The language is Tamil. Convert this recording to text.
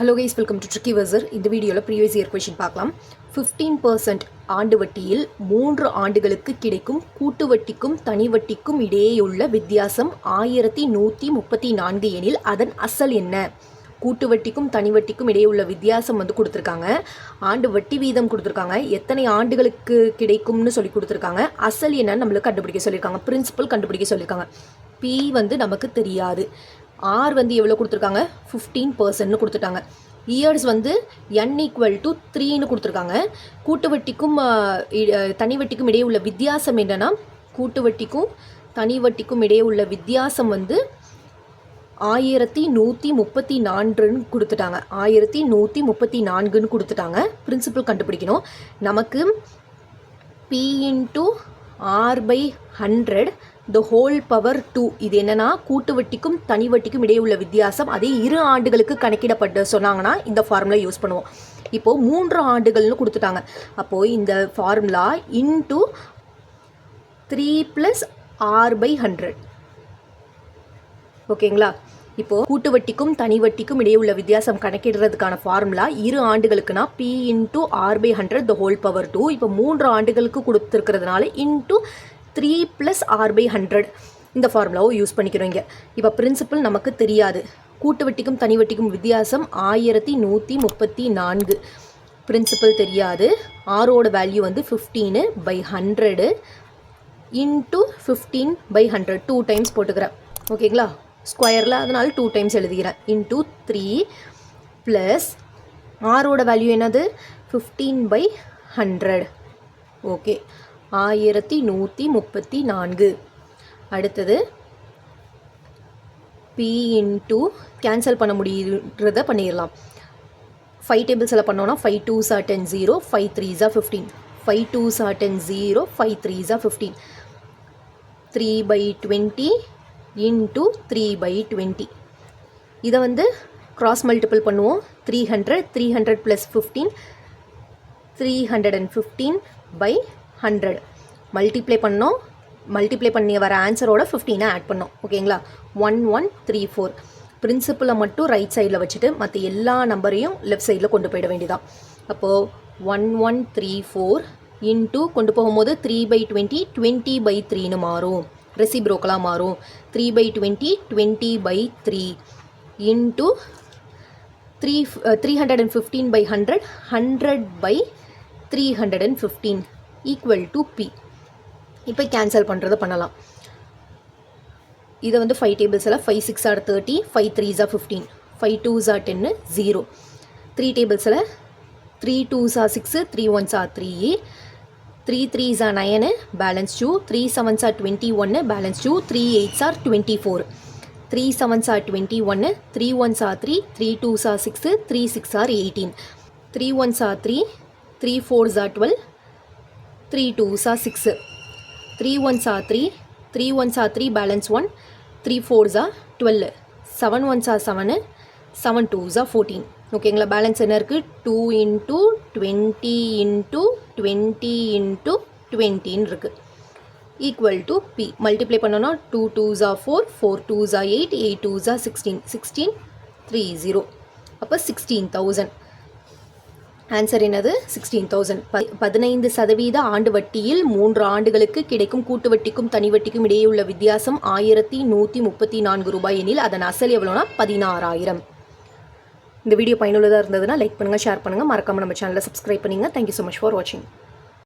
Hello guys welcome to tricky வசர் இந்த வீடியோவில் ப்ரீவியஸ் இயர் கொஷின் பார்க்கலாம். ஃபிஃப்டீன் பர்சன்ட் ஆண்டு வட்டியில் மூன்று ஆண்டுகளுக்கு கிடைக்கும் கூட்டு வட்டிக்கும் தனி வட்டிக்கும் இடையேயுள்ள வித்தியாசம் ஆயிரத்தி நூற்றி முப்பத்தி நான்கு எனில் அதன் அசல் என்ன? கூட்டு வட்டிக்கும் தனி வட்டிக்கும் இடையே உள்ள வித்தியாசம் வந்து கொடுத்துருக்காங்க. ஆண்டு வட்டி வீதம் கொடுத்துருக்காங்க. எத்தனை ஆண்டுகளுக்கு கிடைக்கும்னு சொல்லி கொடுத்துருக்காங்க. அசல் என்னன்னு நம்மளுக்கு கண்டுபிடிக்க சொல்லியிருக்காங்க. பிரின்சிபல் கண்டுபிடிக்க சொல்லியிருக்காங்க. பி வந்து நமக்கு தெரியாது. ஆர் வந்து எவ்வளோ கொடுத்துருக்காங்க? ஃபிஃப்டீன் பர்சன்ட்னு கொடுத்துட்டாங்க. இயர்ஸ் வந்து என் ஈக்குவல் டு த்ரீன்னு கொடுத்துருக்காங்க. கூட்டு வட்டிக்கும் தனி வட்டிக்கும் இடையே உள்ள வித்தியாசம் என்னன்னா கூட்டு வட்டிக்கும் தனி வட்டிக்கும் இடையே உள்ள வித்தியாசம் வந்து ஆயிரத்தி நூற்றி முப்பத்தி நான்குன்னு கொடுத்துட்டாங்க. ஆயிரத்தி நூற்றி முப்பத்தி நான்குன்னு கொடுத்துட்டாங்க. பிரின்சிபல் கண்டுபிடிக்கணும். நமக்கு P into R by hundred the whole power two இது என்னன்னா கூட்டு வட்டிக்கும் தனி வட்டிக்கும் இடையே உள்ள வித்தியாசம். அதே இரு ஆண்டுகளுக்கு கணக்கிடப்பட்டு சொன்னாங்கன்னா இந்த ஃபார்முலா யூஸ் பண்ணுவோம். இப்போது மூன்று ஆண்டுகள்னு கொடுத்துட்டாங்க. அப்போது இந்த formula into three plus R by hundred ஓகேங்களா இப்போது கூட்டு வட்டிக்கும் தனி வட்டிக்கும் இடையே உள்ள வித்தியாசம் கணக்கிடுறதுக்கான ஃபார்முலா இரு ஆண்டுகளுக்குனா P into R by hundred the whole power two இப்போ மூன்று ஆண்டுகளுக்கு கொடுத்துருக்கிறதுனால into three plus R by hundred இந்த ஃபார்முலாவை யூஸ் பண்ணிக்கிறோம் இங்கே. இப்போ பிரின்சிபல் நமக்கு தெரியாது. கூட்டு வட்டிக்கும் தனி வட்டிக்கும் வித்தியாசம் ஆயிரத்தி நூற்றி முப்பத்தி நான்கு. பிரின்சிபல் தெரியாது. ஆரோட வேல்யூ வந்து fifteen by hundred into fifteen by hundred two times போட்டுக்கிறேன். ஓகேங்களா ஸ்கொயரில் அதனால் டூ டைம்ஸ் எழுதிக்கிறேன் இன்ட்டு த்ரீ ப்ளஸ் ஆரோட வேல்யூ என்னது? ஃபிஃப்டீன் பை ஹண்ட்ரட் ஓகே ஆயிரத்தி நூற்றி முப்பத்தி நான்கு. அடுத்தது பி இன்ட்டு கேன்சல் பண்ண முடியுறத பண்ணிடலாம் ஃபைவ் டேபிள்ஸில் பண்ணோன்னா ஃபைவ் டூ சா டென் ஜீரோ ஃபைவ் த்ரீ ஜா ஃபிஃப்டீன் ஃபைவ் டூ சா ten zero five three Jha fifteen three by twenty into three by twenty இதை வந்து க்ராஸ் மல்டிபிள் பண்ணுவோம். Three hundred three hundred plus fifteen three hundred and fifteen by hundred multiply பண்ணோம். மல்டிப்ளை பண்ணி வர ஆன்சரோட ஃபிஃப்டீனை ஆட் பண்ணோம். ஓகேங்களா ஒன் ஒன் த்ரீ ஃபோர் பிரின்சிப்பிளை மட்டும் ரைட் சைடில் வச்சுட்டு மற்ற எல்லா நம்பரையும் லெஃப்ட் சைடில் கொண்டு போயிட வேண்டியதான் அப்போது one one three four into கொண்டு போகும்போது three by twenty twenty by த்ரீன்னு மாறும். ரெசிப்ரோக்கலாக மாறும். Three by twenty twenty by three into three three hundred and fifteen by hundred hundred by three hundred and fifteen equal to P இப்போ கேன்சல் பண்ணுறது பண்ணலாம். இதை வந்து five டேபிள்ஸில் five six are thirty five threes are fifteen five twos are ten zero three டேபிள்ஸில் three twos are six three ones are three three threes are nine balance two three sevens are twenty ஒன்று balance two three eights are twenty four three sevens are twenty ஒன்று three ones are three three twos are six three six are eighteen three ones are three three fours are twelve three டூஸா six three one சா த்ரீ த்ரீ ஒன்ஸா த்ரீ பேலன்ஸ் ஒன் த்ரீ ஃபோர்ஸா ஆர் டுவெல் செவன் ஒன்ஸா செவனு செவன் டூஸா ஃபோர்டீன் ஓகேங்களா பேலன்ஸ் என்ன இருக்குது two into twenty into twenty into டுவெண்ட்டின்னு இருக்குது ஈக்குவல் டு பி மல்டிப்ளை பண்ணோன்னா டூ டூஸா four four டூஸா eight eight twos sixteen sixteen three zero அப்போ சிக்ஸ்டீன் தௌசண்ட் ஆன்சர் என்னது? சிக்ஸ்டீன் தௌசண்ட் பதினைந்து சதவீத ஆண்டு வட்டியில் மூன்று ஆண்டுகளுக்கு கிடைக்கும் கூட்டு வட்டிக்கும் தனி வட்டிக்கும் இடையே உள்ள வித்தியாசம் ஆயிரத்தி நூற்றி முப்பத்தி நான்கு ரூபாய் எனில் அதன் அசல் எவ்வளோனா? பதினாறாயிரம். இந்த வீடியோ பயனுள்ளதாக இருந்ததுன்னா லைக் பண்ணுங்கள் ஷேர் பண்ணுங்கள் மறக்காமல் நம்ம சேனலை சப்ஸ்கிரைப் பண்ணிங்க. தேங்க்யூ ஸோ மச் ஃபார் வாட்சிங்